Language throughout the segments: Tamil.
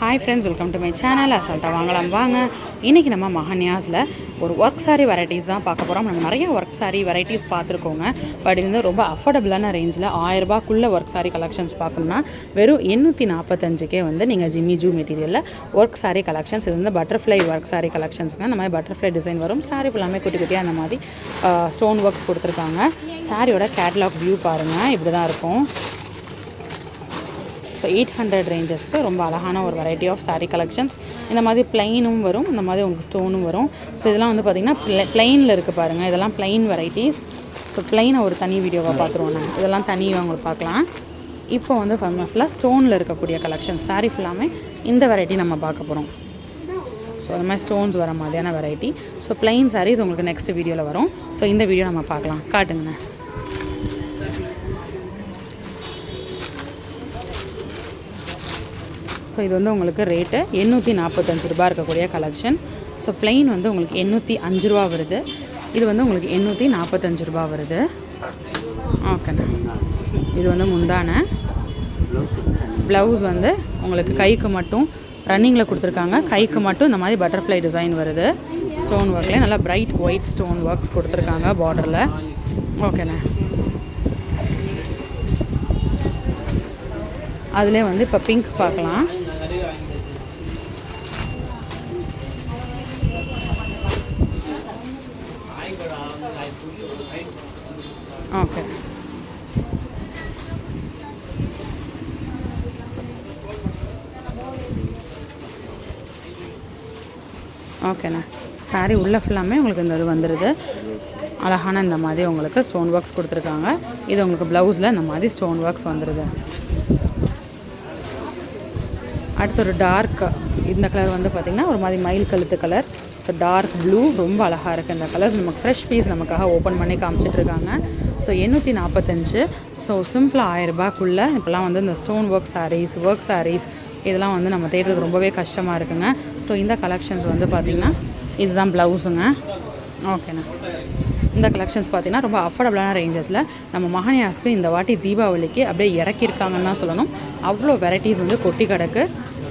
Hi friends welcome to my channel அசால்ட்டாக வாங்கலாம் வாங்க. இன்றைக்கி நம்ம மஹன்யாஸில் ஒரு ஒர்க் சாரி வெரைட்டிஸ் தான் பார்க்க போகிறோம் நம்ம நிறைய ஒர்க் சாரி வெரைட்டிஸ் பார்த்துருக்கோங்க. பட் இது வந்து ரொம்ப அஃபோர்டபுளான ரேஞ்சில் ஆயிரரூபாக்குள்ளே ஒர்க் சாரி கலெக்ஷன்ஸ் பார்க்கணும்னா வெறும் எண்ணூற்றி நாற்பத்தஞ்சுக்கே வந்து நீங்கள் ஜிம்மி ஜூ மெட்டீரியலில் ஒர்க் சாரி கலெக்ஷன்ஸ் இது வந்து பட்டர்ஃப்ளை ஒர்க் சாரி கலெக்ஷன்ஸ்னால் அந்த மாதிரி பட்டர்ஃப்ளை டிசைன் வரும். சாரி ஃபுல்லாமே குட்டி குட்டியாக அந்த மாதிரி ஸ்டோன் ஒர்க்ஸ் கொடுத்துருக்காங்க. சாரியோட கேட்லாக் வியூ பாருங்கள் இப்படி தான் இருக்கும். ஸோ எயிட் ஹண்ட்ரட் ரேஞ்சஸ்க்கு ரொம்ப அழகான ஒரு வெரைட்டி ஆஃப் சாரீ கலெக்ஷன்ஸ் இந்த மாதிரி பிளைனும் வரும் இந்த மாதிரி உங்களுக்கு ஸ்டோனும் வரும். ஸோ இதெல்லாம் வந்து பார்த்திங்கன்னா ப்ளைனில் இருக்குது பாருங்கள் இதெல்லாம் ப்ளைன் வெரைட்டிஸ் ஸோ ப்ளைனை ஒரு தனி வீடியோவாக பார்த்துருவோம் நாங்கள் இதெல்லாம் தனியாக உங்களுக்கு பார்க்கலாம் இப்போ வந்து ஃபுல்லாக ஸ்டோனில் இருக்கக்கூடிய கலெக்ஷன்ஸ் சாரீ ஃபுல்லாமே இந்த வெரைட்டி நம்ம பார்க்க போகிறோம் ஸோ அது மாதிரி ஸ்டோன்ஸ் வர மாதிரியான வெரைட்டி ஸோ பிளைன் சாரீஸ் உங்களுக்கு நெக்ஸ்ட் வீடியோவில் வரும். ஸோ இந்த வீடியோ நம்ம பார்க்கலாம். காட்டுங்கண்ணே. ஸோ இது வந்து உங்களுக்கு ரேட்டு எண்ணூற்றி நாற்பத்தஞ்சு ரூபா இருக்கக்கூடிய கலெக்ஷன் ஸோ ப்ளெயின் வந்து உங்களுக்கு எண்ணூற்றி அஞ்சு ரூபா வருது. இது வந்து உங்களுக்கு எண்ணூற்றி நாற்பத்தஞ்சு ரூபா வருது. ஓகேண்ணா இது வந்து முந்தான. ப்ளவுஸ் வந்து உங்களுக்கு கைக்கு மட்டும் ரன்னிங்கில் கொடுத்துருக்காங்க. கைக்கு மட்டும் இந்த மாதிரி பட்டர்ஃப்ளை டிசைன் வருது. ஸ்டோன் ஒர்க்கில் நல்லா பிரைட் ஒயிட் ஸ்டோன் ஒர்க்ஸ் கொடுத்துருக்காங்க பார்டரில் ஓகேண்ணா அதிலே வந்து இப்போ பிங்க் பார்க்கலாம். ஓகே. ஓகேண்ணா. சாரி உள்ள ஃபுல்லாமே உங்களுக்கு இந்த இது வந்துடுது அழகான இந்த மாதிரி உங்களுக்கு ஸ்டோன் ஒர்க்ஸ் கொடுத்துருக்காங்க. இது உங்களுக்கு ப்ளவுஸில் இந்த மாதிரி ஸ்டோன் ஒர்க்ஸ் வந்துடுது அடுத்து ஒரு டார்க் இந்த கலர் வந்து பார்த்திங்கன்னா ஒரு மாதிரி மயில் கழுத்து கலர் ஸோ டார்க் ப்ளூ ரொம்ப அழகாக இருக்குது இந்த கலர்ஸ் நமக்கு ஃப்ரெஷ் பீஸ் நமக்காக ஓப்பன் பண்ணி காமிச்சிட்ருக்காங்க ஸோ எண்ணூற்றி நாற்பத்தஞ்சு ஸோ சிம்பிளாக ஆயிரரூபாக்குள்ளே இப்போலாம் வந்து இந்த stone work saris work saris இதெல்லாம் வந்து நம்ம தேடுறது ரொம்பவே கஷ்டமாக இருக்குங்க. ஸோ இந்த கலெக்ஷன்ஸ் வந்து பார்த்திங்கன்னா இதுதான் ப்ளவுஸுங்க ஓகேண்ணா இந்த கலெக்ஷன்ஸ் பார்த்தீங்கன்னா ரொம்ப அஃபோர்டபுளான ரேஞ்சஸில் நம்ம மகன்யாஸ்க்கு இந்த வாட்டி தீபாவளிக்கு அப்படியே இறக்கியிருக்காங்கன்னு தான் சொல்லணும். அவ்வளோ வெரைட்டிஸ் வந்து கொட்டி கிடக்கு.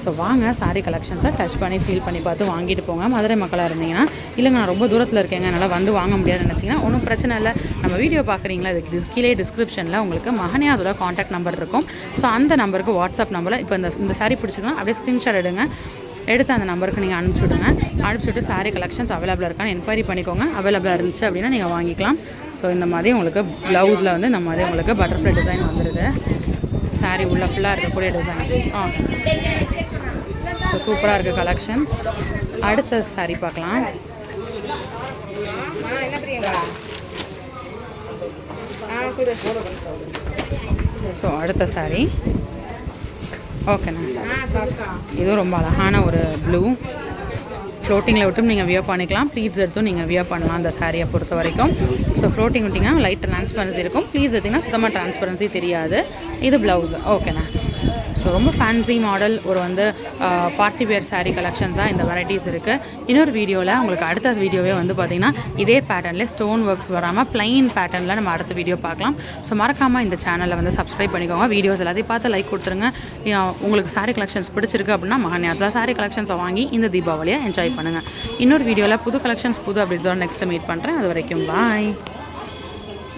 ஸோ வாங்க சாரீ கலெக்ஷன்ஸை டச் பண்ணி ஃபீல் பண்ணி பார்த்து வாங்கிட்டு போங்க. மதுரை மக்களாக இருந்தீங்கன்னா இல்லைங்க நான் ரொம்ப தூரத்தில் இருக்கேங்க என்னால் வந்து வாங்க முடியாதுன்னு நினச்சிங்கன்னா ஒன்றும் பிரச்சனை இல்லை. நம்ம வீடியோ பார்க்குறீங்களா? அதுக்கு கீழே டிஸ்கிரிப்ஷனில் உங்களுக்கு மகன்யாஸோட காண்டாக்ட் நம்பர் இருக்கும். ஸோ அந்த நம்பருக்கு வாட்ஸ்அப் நம்பரில் இப்போ இந்த இந்த சாரீ பிடிச்சிக்கலாம் அப்படியே ஸ்க்ரீன்ஷாட் எடுங்க. எடுத்து அந்த நம்பருக்கு நீங்கள் அனுப்பிச்சி விடுங்க. அனுப்பிச்சி விட்டு சாரீ கலெக்ஷன்ஸ் அவைலபிளாக இருக்கான்னு என்கொயரி பண்ணிக்கோங்க. அவைலபிளாக இருந்துச்சு அப்படின்னா நீங்கள் வாங்கிக்கலாம். ஸோ இந்த மாதிரி உங்களுக்கு ப்ளவுஸில் வந்து இந்த மாதிரி உங்களுக்கு பட்டர்ஃப்ளை டிசைன் வந்துடுது சாரீ உள்ள ஃபுல்லாக இருக்கக்கூடிய டிசைன் ஆ. ஸோ சூப்பராக இருக்குது கலெக்ஷன்ஸ் அடுத்த சாரீ பார்க்கலாம். ஸோ அடுத்த சாரீ ஓகேண்ணா இதுவும் ரொம்ப அழகான ஒரு ப்ளூ ஃப்ளோட்டிங்கில் விட்டும் நீங்கள் வியர் பண்ணிக்கலாம். ப்ளீட்ஸ் எடுத்தும் நீங்கள் வியர் பண்ணலாம் அந்த சாரியை பொறுத்த வரைக்கும். ஸோ ஃப்ளோட்டிங் விட்டிங்கன்னா லைட் ட்ரான்ஸ்பரன்சி இருக்கும். ப்ளீட்ஸ் எடுத்திங்கன்னா சுத்தமாக ட்ரான்ஸ்பரன்சி தெரியாது. இது ப்ளவுஸ் ஓகேண்ணா ஸோ ரொம்ப ஃபேன்சி மாடல் ஒரு வந்து பார்ட்டி வேர் சாரீ கலெக்ஷன்ஸாக இந்த வெரைட்டிஸ் இருக்குது இன்னொரு வீடியோவில் உங்களுக்கு அடுத்த வீடியோவே வந்து பார்த்திங்கன்னா இதே பேட்டர்னில் ஸ்டோன் ஒர்க்ஸ் வராமல் பிளைன் பேட்டர்னில் நம்ம அடுத்த வீடியோ பார்க்கலாம். ஸோ மறக்காமல் இந்த சேனலை வந்து சப்ஸ்கிரைப் பண்ணிக்கோங்க. வீடியோஸ் எல்லாத்தையும் பார்த்து லைக் கொடுத்துருங்க. உங்களுக்கு சாரீ கலெக்ஷன்ஸ் பிடிச்சிருக்கு அப்படின்னா மகன்யாஸில் சாரீ கலெக்ஷன்ஸை வாங்கி இந்த தீபாவளியை என்ஜாய் பண்ணுங்கள் இன்னொரு வீடியோவில் புது கலெக்ஷன்ஸ் புது அப்டேட்ஸோட நெக்ஸ்ட்டு மீட் பண்ணுறேன் அது வரைக்கும் பாய்